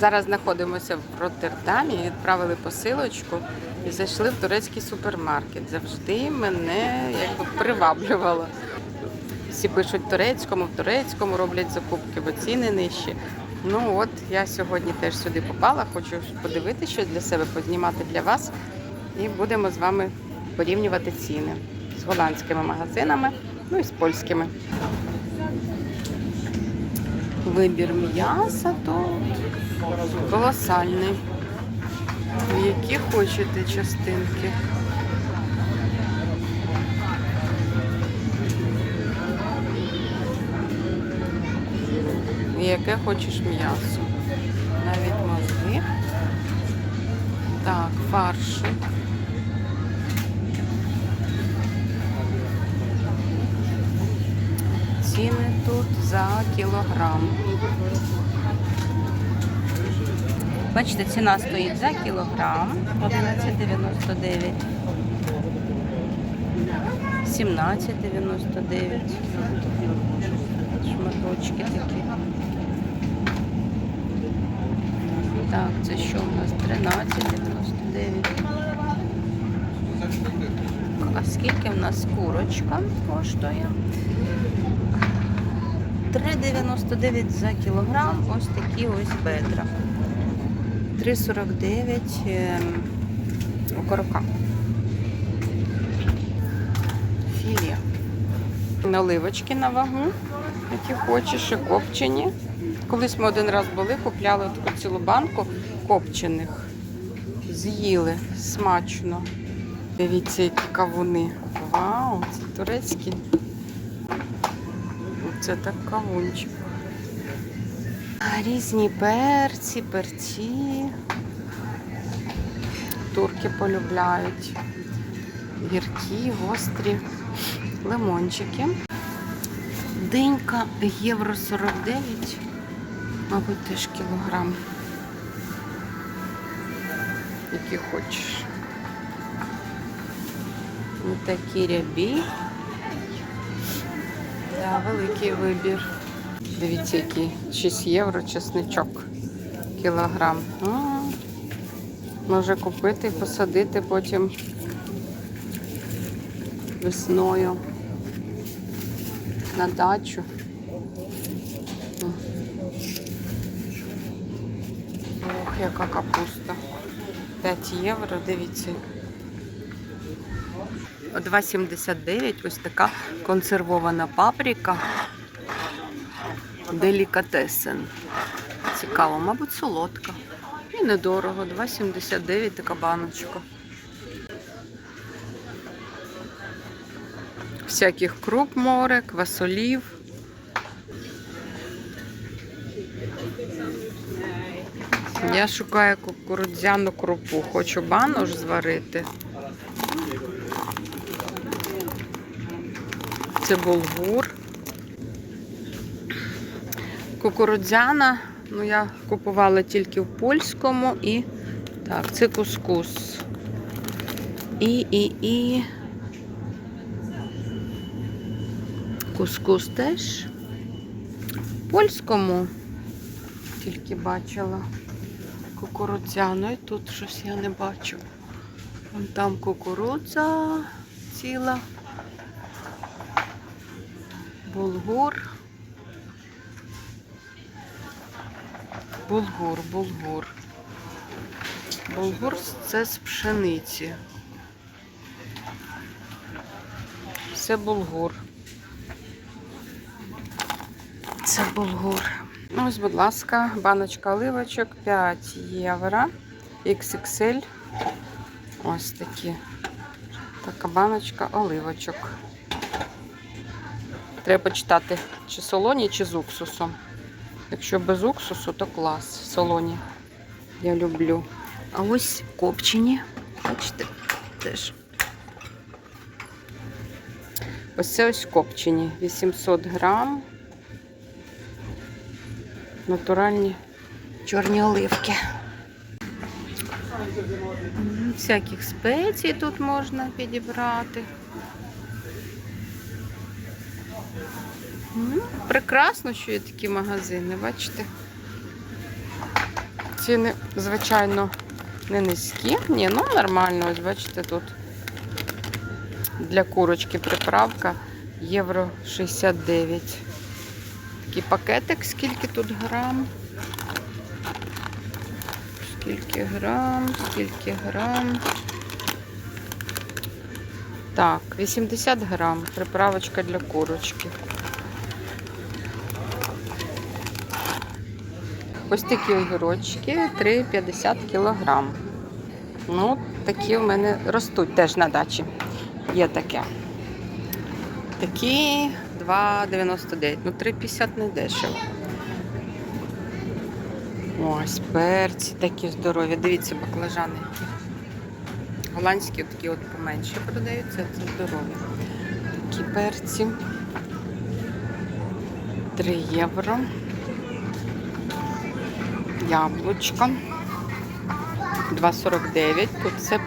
Зараз знаходимося в Роттердамі, відправили посилочку і зайшли в турецький супермаркет. Завжди мене якби приваблювало. Всі пишуть турецькому, в турецькому роблять закупки, бо ціни нижчі. Ну от я сьогодні теж сюди попала, хочу подивитися щось для себе, познімати для вас. І будемо з вами порівнювати ціни з голландськими магазинами, ну і з польськими. Вибір м'яса тут колосальний. Які хочете частинки? Яке хочеш м'ясо? Навіть мозги. Так, фаршу. Ціни тут за кілограм. Бачите, ціна стоїть за кілограм 11,99. 17,99. Шматочки такі. Так, це що у нас? 13,99. А скільки в нас курочка коштує? 3,99 за кілограм. Ось такі ось бедра. 3,49 ем, окорока. Філія. Наливочки на вагу, які хочеш, і копчені. Колись ми один раз були, купляли таку цілу банку копчених. З'їли смачно. Дивіться, які кавуни. Вау, це турецькі. Це так кавунчик. Різні перці, перці. Турки полюбляють. Гіркі, гострі, лимончики. Динька євро 49, мабуть, теж кілограм. Які хочеш. Ось такі рябі. Великий вибір. Дивіться, який 6 євро чесничок кілограм. М, Може купити і посадити потім весною на дачу. М. Ох, яка капуста. 5 євро, дивіться. 2,79 ось така консервована паприка. Делікатесен. Цікаво, мабуть, солодка. І недорого. 2,79 така баночка. Всяких круп море, квасолів. Я шукаю кукурудзяну крупу. Хочу банош зварити. Це булгур. Кукурудзяна. Ну, я купувала тільки в польському і. Так, це кускус. І, і, і. Кускус теж. В польському тільки бачила кукурудзяну. І тут щось я не бачу. Вон там кукурудза ціла. Булгур. Булгур, булгур. Булгур це з пшениці. Це булгур. Це булгур. Ось, будь ласка, баночка оливочок 5 євро. XXL. Ось такі. Така баночка оливочок. Треба почитати, чи солоні, чи з уксусом. Якщо без уксусу, то клас. Солоні. Я люблю. А ось копчені. Бачите, теж. Ось це ось копчені. 800 грам. Натуральні чорні оливки. Всяких спецій тут можна підібрати. Прекрасно, що є такі магазини, бачите? ціни, звичайно, не низькі. Ні, ну нормально, ось бачите, тут для курочки приправка євро 69. Такий пакетик, скільки тут грам? Скільки грам, скільки грам. Так, 80 грам. Приправочка для курочки. Ось такі огірочки 3,50 кілограм. Ну, такі в мене ростуть теж на дачі. Є таке. Такі 2,99. Ну, 3,50 не дешево. Ось перці такі здорові. Дивіться, баклажани. Голландські такі от поменше продаються, це здорові. Такі перці. 3 євро. Яблучко. 2,49. Тут це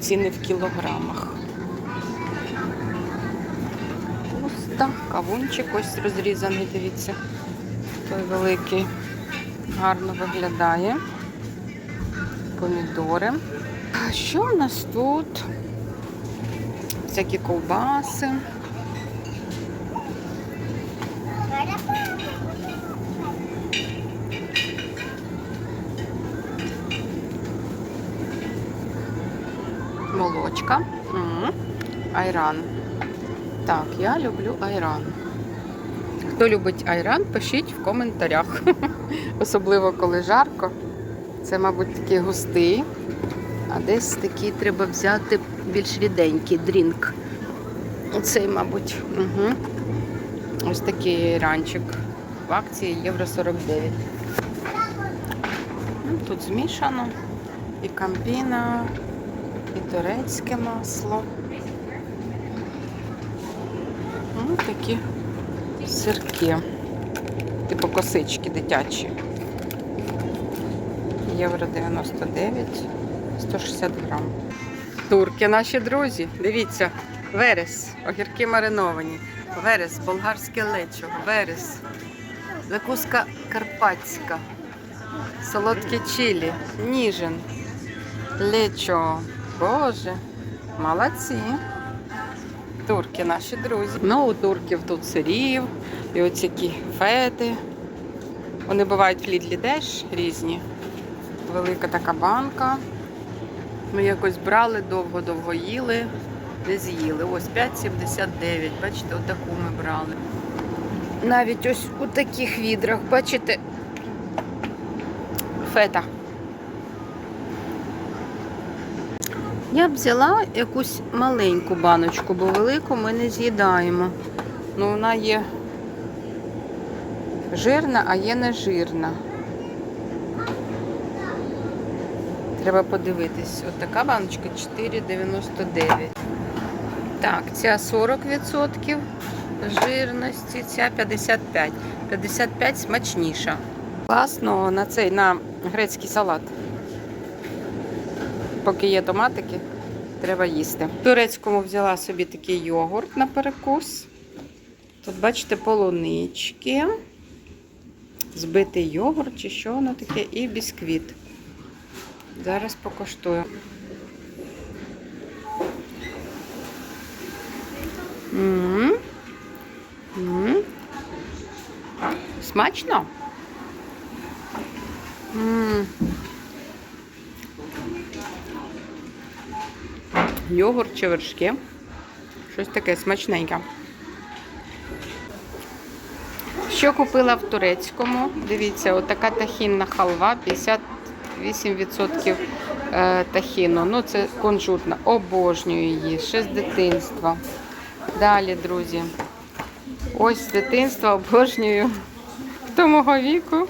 ціни в кілограмах. Так, кавунчик ось розрізаний, дивіться. Той великий. Гарно виглядає. Помідори. А що в нас тут? Всякі ковбаси. Молочка. М, Айран. Так, я люблю айран. Хто любить айран, пишіть в коментарях. Особливо коли жарко. Це, мабуть, такий густий. А десь такий треба взяти більш ріденький дрінк. Оцей, мабуть. Угу. Ось такий ранчик. В акції євро 49. Ну, Тут змішано. І кампіна, і турецьке масло. Ну, такі сирки. Типу косички дитячі. Євро 99, 160 грам. Турки наші друзі. Дивіться, верес, огірки мариновані, верес, болгарське лечо, верес, закуска карпатська, солодке чилі, ніжин, лечо. Боже, молодці. Турки наші друзі. Ну, у турків тут сирів, і ось які фети. Вони бувають в Лідлі теж різні. Велика така банка. Ми якось брали, довго-довго їли, не з'їли. Ось 5,79. Бачите, отаку ми брали. Навіть ось у таких відрах, бачите, фета. Я б взяла якусь маленьку баночку, бо велику ми не з'їдаємо. Ну, вона є жирна, а є не жирна. Треба подивитись. От така баночка 4,99. Так, ця 40% жирності, ця 55. 55 смачніша. Класно на цей на грецький салат. Поки є томатики, треба їсти. В турецькому взяла собі такий йогурт на перекус. Тут, бачите, полунички, збитий йогурт чи що воно таке, і бісквіт. Зараз покуштую. М. М. Смачно? М. Йогурт чи вершки. Щось таке смачненьке. Що купила в турецькому? Дивіться, отака тахінна халва, 58% е, тахіну. Ну, це кунжутна. Обожнюю її, ще з дитинства. Далі, друзі. Ось з дитинства обожнюю. Хто мого віку?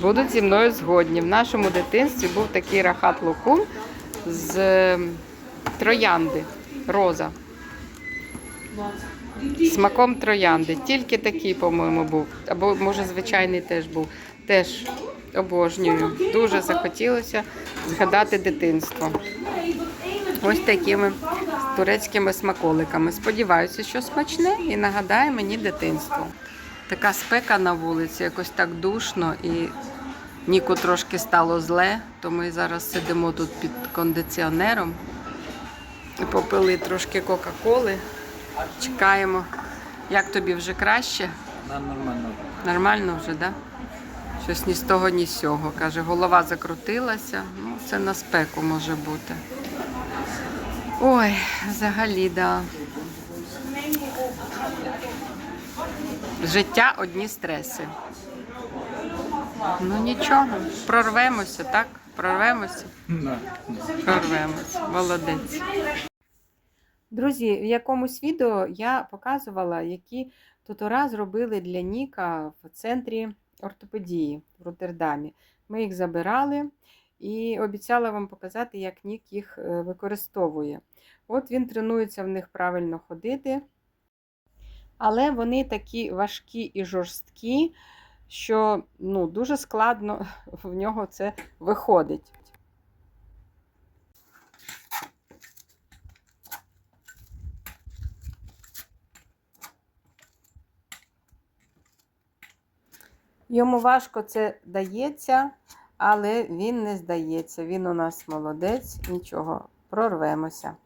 Будуть зі мною згодні. В нашому дитинстві був такий рахат лукум з е, троянди, роза. Смаком троянди. Тільки такий, по-моєму, був. Або, може, звичайний теж був. Теж обожнюю. Дуже захотілося згадати дитинство. Ось такими турецькими смаколиками. Сподіваюся, що смачне і нагадає мені дитинство. Така спека на вулиці, якось так душно і Ніку трошки стало зле, то ми зараз сидимо тут під кондиціонером. І попили трошки Кока-Коли. Чекаємо. Як тобі вже краще? Нам нормально. Нормально вже, так? Да? Щось ні з того, ні з сього. Каже, голова закрутилася. Ну, це на спеку може бути. Ой, взагалі, да. Життя одні стреси. Ну нічого, прорвемося, так? Прорвемося. Да. Прорвемось. Молодець. Друзі, в якомусь відео я показувала, які тутора зробили для Ніка в центрі ортопедії в Роттердамі. Ми їх забирали і обіцяла вам показати, як Нік їх е, використовує. От він тренується в них правильно ходити. Але вони такі важкі і жорсткі, що ну, дуже складно в нього це виходить. Йому важко це дається, але він не здається. Він у нас молодець, нічого, прорвемося.